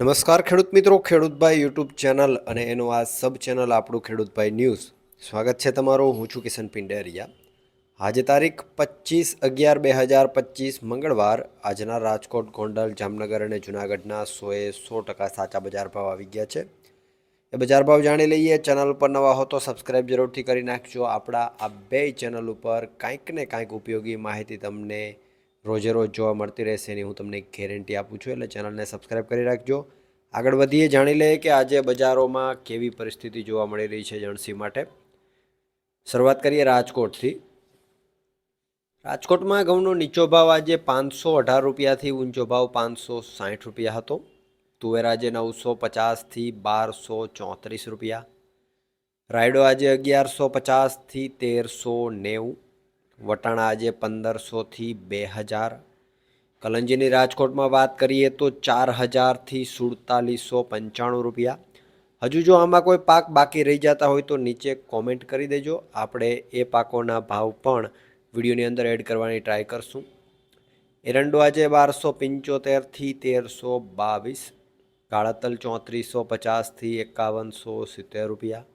નમસ્કાર ખેડૂત મિત્રો ખેડૂતભાઈ યુટ્યુબ ચેનલ અને એનું આ સબ ચેનલ આપણું ખેડૂતભાઈ ન્યૂઝ સ્વાગત છે તમારું, હું છું કિશન પિંડેરિયા. આજે તારીખ પચીસ અગિયાર બે હજાર પચીસ મંગળવાર આજના રાજકોટ, ગોંડલ, જામનગર અને જૂનાગઢના સોએ સો ટકા સાચા બજાર ભાવ આવી ગયા છે. એ બજાર ભાવ જાણી લઈએ, ચેનલ ઉપર નવા હો તો સબસ્ક્રાઈબ જરૂરથી કરી નાખજો. આપણા આ બે ચેનલ ઉપર કાંઈક ને કાંઈક ઉપયોગી માહિતી તમને રોજે રોજ જોવા મળતી રહેશે એની હું તમને ગેરંટી આપું છું, એટલે ચેનલને સબસ્ક્રાઈબ કરી રાખજો. આગળ વધીએ, જાણી લઈએ કે આજે બજારોમાં કેવી પરિસ્થિતિ જોવા મળી રહી છે જણસી માટે. શરૂઆત કરીએ રાજકોટથી. રાજકોટમાં ઘઉંનો નીચો ભાવ આજે પાંચસો અઢાર રૂપિયાથી ઊંચો ભાવ પાંચસો સાઠ રૂપિયા હતો. તુવેર આજે નવસો પચાસથી બારસો ચોત્રીસ રૂપિયા. રાયડો આજે અગિયારસો પચાસથી તેરસો નેવું. વટાણા આજે પંદરસોથી બે હજાર. કલંજીની રાજકોટમાં વાત કરીએ તો ચાર હજારથી સુડતાલીસો પંચાણું રૂપિયા. હજુ જો આમાં કોઈ પાક બાકી રહી જતા હોય તો નીચે કોમેન્ટ કરી દેજો. આપણે એ પાકોના ભાવ પણ વિડીયોની અંદર એડ કરવાની ટ્રાય કરશું. એરંડો આજે બારસો પંચોતેરથી તેરસો બાવીસ. કાળાતલ ચોત્રીસો પચાસથી એકાવનસો સિત્તેર રૂપિયા.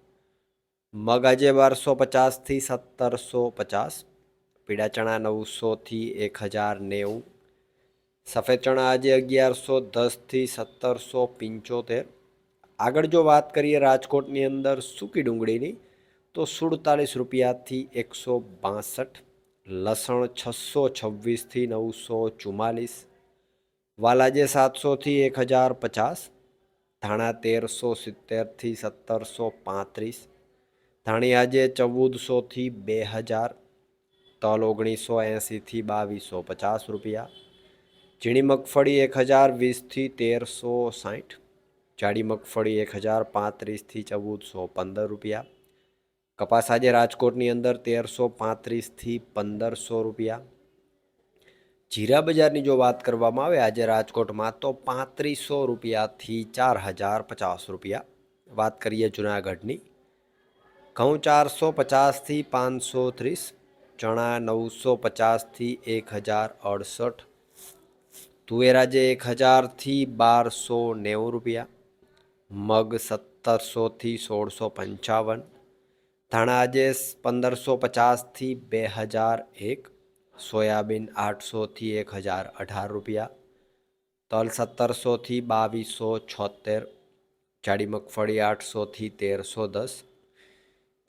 મગ આજે બારસો પચાસથી સત્તરસો પચાસ. પીળા ચણા નવસોથી એક હજાર નેવું. સફેદ ચણા આજે અગિયારસો દસથી સત્તરસો પંચોતેર. આગળ જો વાત કરીએ રાજકોટની અંદર સૂકી ડુંગળીની, તો સુડતાલીસ રૂપિયાથી એકસો બાસઠ, લસણ છસો છવ્વીસથી નવસો ચુમ્માલીસ, વાલાજે સાતસોથી એક હજાર પચાસ, ધાણા તેરસો સિત્તેરથી સત્તરસો પાંત્રીસ, ધાણી આજે ચૌદસોથી બે હજાર તલ ઓગણીસો એંસીથી બાવીસો પચાસ રૂપિયા, ઝીણી મગફળી એક હજાર વીસથી તેરસો સાઠ, જાડી મગફળી એક હજાર પાંત્રીસથી ચૌદસો પંદર રૂપિયા, કપાસ આજે રાજકોટની અંદર તેરસો પાંત્રીસથી પંદરસો રૂપિયા. જીરા બજારની જો વાત કરવામાં આવે, આજે રાજકોટમાં તો પાંત્રીસો રૂપિયાથી ચાર હજાર પચાસ રૂપિયા. વાત કરીએ જુનાગઢની. ઘઉં ચારસો પચાસથી પાંચસો ત્રીસ ચણા નવસો પચાસથી એક હજાર અડસઠ તુવેરા જે એક હજારથી બારસો નેવું રૂપિયા, મગ સત્તરસોથી સોળસો પંચાવન ધાણા પંદરસો પચાસથી બે હજાર એક સોયાબીન આઠસોથી એક હજાર અઢાર રૂપિયા, તલ સત્તરસોથી બાવીસો છોતેર જાડી મગફળી આઠસોથી તેરસો દસ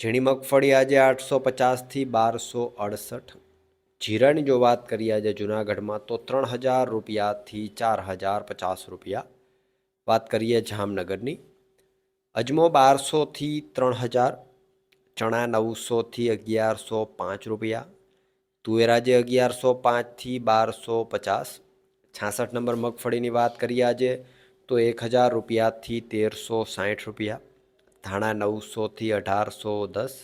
ઝીણી મગફળી આજે આઠસો પચાસથી બારસો અડસઠ. જીરાની જો વાત કરીએ આજે જુનાગઢમાં તો ત્રણ હજાર રૂપિયાથી ચાર હજાર પચાસ રૂપિયા. વાત કરીએ જામનગરની. અજમો બારસોથી ત્રણ હજાર, ચણા નવસોથી અગિયારસો પાંચ રૂપિયા તુવેરાજે અગિયારસો પાંચથી બારસો પચાસ. છાસઠ નંબર મગફળીની વાત કરીએ આજે તો એક હજાર રૂપિયાથી તેરસો સાઠ રૂપિયા. ધાણા નવસોથી અઢારસો દસ.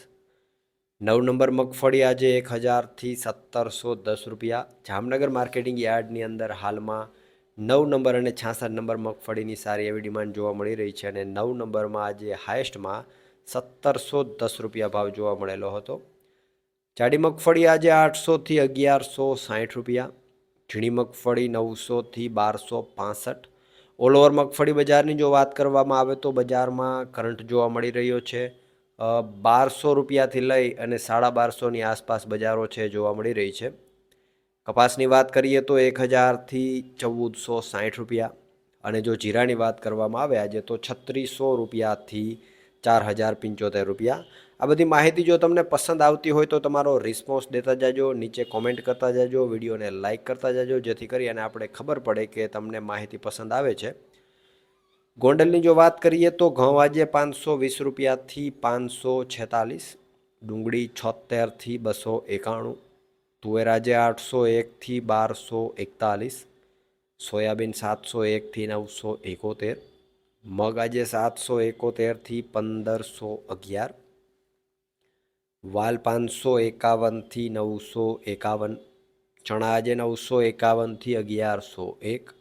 નવ નંબર મગફળી આજે એક હજારથી સત્તરસો દસ રૂપિયા. જામનગર માર્કેટિંગ યાર્ડની અંદર હાલમાં નવ નંબર અને છાસઠ નંબર મગફળીની સારી એવી ડિમાન્ડ જોવા મળી રહી છે અને નવ નંબરમાં આજે હાયેસ્ટમાં સત્તરસો દસ રૂપિયા ભાવ જોવા મળેલો હતો. જાડી મગફળી આજે આઠસોથી અગિયારસો સાઠ રૂપિયા. ઝીણી મગફળી નવસોથી બારસો પાસઠ. ઓલ ઓવર મગફળી બજારની જો વાત કરવામાં આવે તો બજારમાં કરંટ જોવા મળી રહ્યો છે. બારસો રૂપિયાથી લઈ અને સાડા બારસોની આસપાસ બજારો છે જોવા મળી રહી છે. કપાસની વાત કરીએ તો એક હજારથી ચૌદસો સાઠ રૂપિયા અને જો જીરાની વાત કરવામાં આવે આજે તો છત્રીસો રૂપિયાથી ચાર હજાર પંચોતેર રૂપિયા આ બધી માહિતી જો તમને પસંદ આવતી હોય તો તમારો રિસ્પોન્સ દેતા જાજો, નીચે કોમેન્ટ કરતા જાજો, વિડીયોને લાઇક કરતા જાજો, જેથી કરી અને આપણે ખબર પડે કે તમને માહિતી પસંદ આવે છે. ગોંડલની જો વાત કરીએ તો ઘઉં આજે પાંચસો વીસ રૂપિયાથી પાંચસો છેતાલીસ, ડુંગળી છોતેરથી બસો એકાણું, તુવેર આજે આઠસો એકથી બારસો એકતાલીસ, સોયાબીન સાતસો એકથી નવસો એકોતેર, મગ આજે સાતસો એકોતેરથી પંદરસો અગિયાર વાલ પાંચસો એકાવનથી નવસો એકાવન, ચણા આજે નવસો એકાવનથી અગિયારસો એક,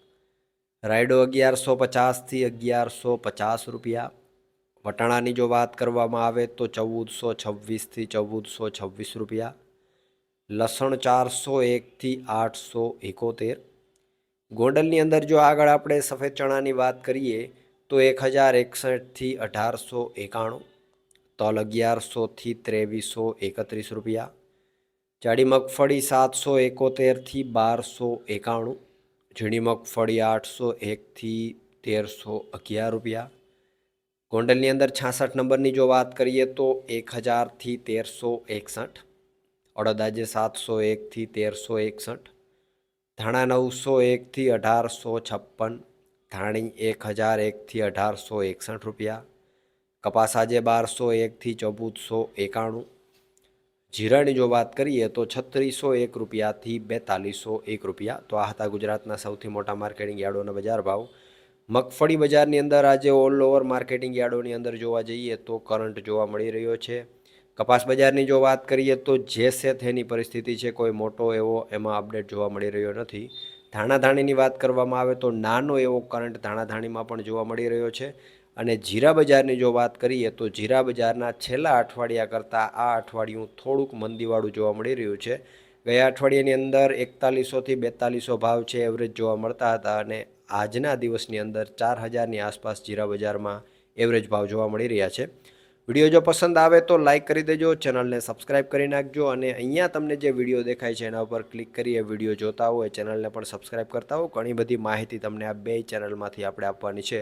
રાયડો અગિયારસો પચાસથી અગિયારસો પચાસ રૂપિયા. વટાણાની જો વાત કરવામાં આવે તો ચૌદસો છવ્વીસથી ચૌદસો છવ્વીસ રૂપિયા. લસણ ચારસો એકથી આઠસો એકોતેર. ગોંડલની અંદર જો આગળ આપણે સફેદ ચણાની વાત કરીએ તો એક હજાર એકસઠથી અઢારસો એકાણું. તલ અગિયારસોથી ત્રેવીસો એકત્રીસ રૂપિયા. જાડી મગફળી સાતસો એકોતેરથી બારસો એકાણું. ઝીણી મગફળી આઠસો એકથી તેરસો અગિયાર રૂપિયા. ગોંડલની અંદર છાસઠ નંબરની જો વાત કરીએ તો એક હજારથી તેરસો એકસઠ. અડદાજે સાતસો એકથી તેરસો એકસઠ. ધાણા નવસો એકથી અઢારસો છપ્પન. ધાણી એક હજાર એકથી અઢારસો એકસઠ રૂપિયા. કપાસ આજે બારસો એકથી ચૌદસો એકાણું. જીરાની જો વાત કરીએ તો છત્રીસો એક રૂપિયાથી બેતાલીસો એક રૂપિયા. તો આ હતા ગુજરાતના સૌથી મોટા માર્કેટિંગ યાર્ડોના બજાર ભાવ. મગફળી બજારની અંદર આજે ઓલ ઓવર માર્કેટિંગ યાર્ડોની અંદર જોવા જઈએ તો કરંટ જોવા મળી રહ્યો છે. કપાસ બજારની જો વાત કરીએ તો જે છે તેની પરિસ્થિતિ છે કોઈ મોટો એવો એમાં અપડેટ જોવા મળી રહ્યો નથી. ધાણાધાણીની વાત કરવામાં આવે તો નાનો એવો કરંટ ધાણાધાણીમાં પણ જોવા મળી રહ્યો છે. અને જીરા બજારની જો વાત કરીએ તો જીરા બજારના છેલ્લા અઠવાડિયા કરતાં આ અઠવાડિયું થોડુંક મંદીવાળું જોવા મળી રહ્યું છે. ગયા અઠવાડિયાની અંદર એકતાલીસોથી બેતાલીસો ભાવ છે એવરેજ જોવા મળતા હતા અને આજના દિવસની અંદર ચાર હજારની આસપાસ જીરા બજારમાં એવરેજ ભાવ જોવા મળી રહ્યા છે. વીડિયો જો પસંદ આવે તો લાઇક કરી દેજો, ચેનલને સબસ્ક્રાઇબ કરી નાખજો અને અહીંયા તમને જે વીડિયો દેખાય છે એના ઉપર ક્લિક કરી એ વીડિયો જોતા હોય ચેનલને પણ સબસ્ક્રાઇબ કરતા હો. ઘણી બધી માહિતી તમને આ બે ચેનલમાંથી આપણે આપવાની છે.